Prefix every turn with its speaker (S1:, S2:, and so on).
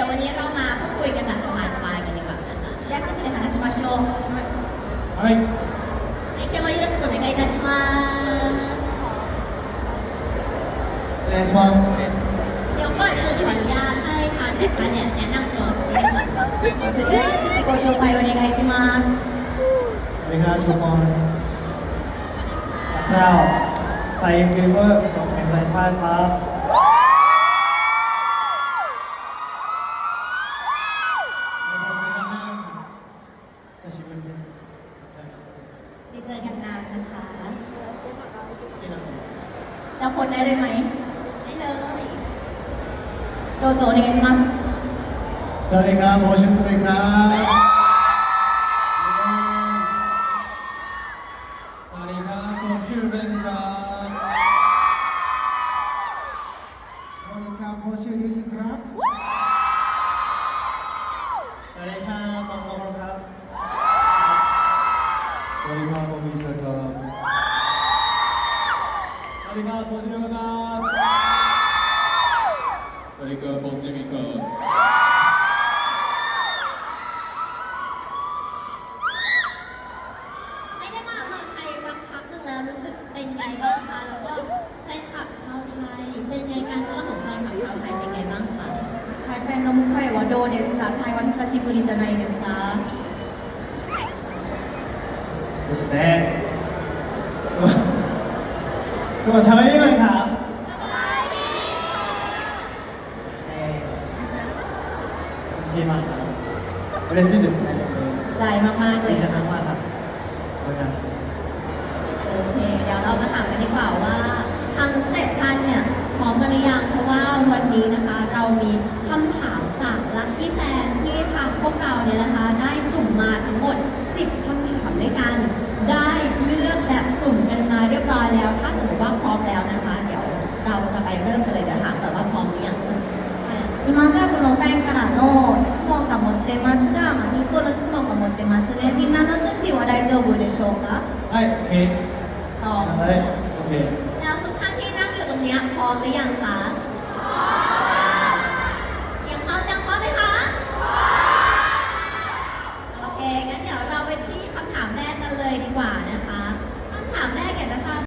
S1: ยววันนี้เรามาพูดคุยกันแบบสบายๆกันดีกว่านะคะแรกก็สิเดฮานาชิมาโชว์
S2: はい。
S1: はい今日もよろしくお願いいたします
S2: お願いします。
S1: เดี๋ยวก่อนอื่นขออนุญาตให้ทางเจ็ดท่านเนี่ยแนะนำตัวสักนิดหนึ่งค่ะ自己紹介お願いします
S2: สวัสดีครับทุกคนข้าวไซเกมเมอร์ของแห่งสายชาติครับ 지금 잘 봤어 요.
S1: ได้เจอกันนานนะคะ
S2: 이나도
S1: แล้วคนได้เลยไหม ได้เลยโดโซ
S2: ในเกมมัส 사리가 멋있으니 까. 다리가 보실벤 가. 사리가 보실벤 가. ดีครับผมจิมิโกครับสวัสดีครับผมจิมิ
S1: ได้มาเมืองไทยสักพักหนึ่งแล้วรู้สึกเป็นไงบ้างคะแล้วก็แฟนคลับชาวไทยเป็นไงการต้อนรับของแฟนคลัชาวไทยเป็นไงบ้างคะ
S3: 台湾の向こうへはどうですか台湾久しぶりじゃないですか
S2: ですね กดชาวนี้เลคะดีมากครับ嬉しいですね
S3: ใจมากๆเล
S2: ดียใจ
S3: ค่ะ
S2: มากๆครับเหมือนกัน
S1: โอเค เดี๋ยวเรามาถามกันดีกว่าว่าทั้งเจ็ดท่านเนี่ยพอมกันหรือยังเพราะว่าวันนี้นะคะ เรามีคำถามจากลัคกี้แฟนที่ทางพวกเราเนี่ยนะคะ ได้ส่มมาทั้งหมด 10คำถามด้วยกัน
S3: 今からそのファンからの質問が持ってますが、まあ、10個の質問が持ってますねみんなの準備は大丈夫でしょうか
S2: はい、オッケー。
S3: ตอบ
S2: はい、オッケー。
S1: แล้วทุกท่านที่นั่งอยู่ตรงเนี้ยพร้อมหรือยังคะ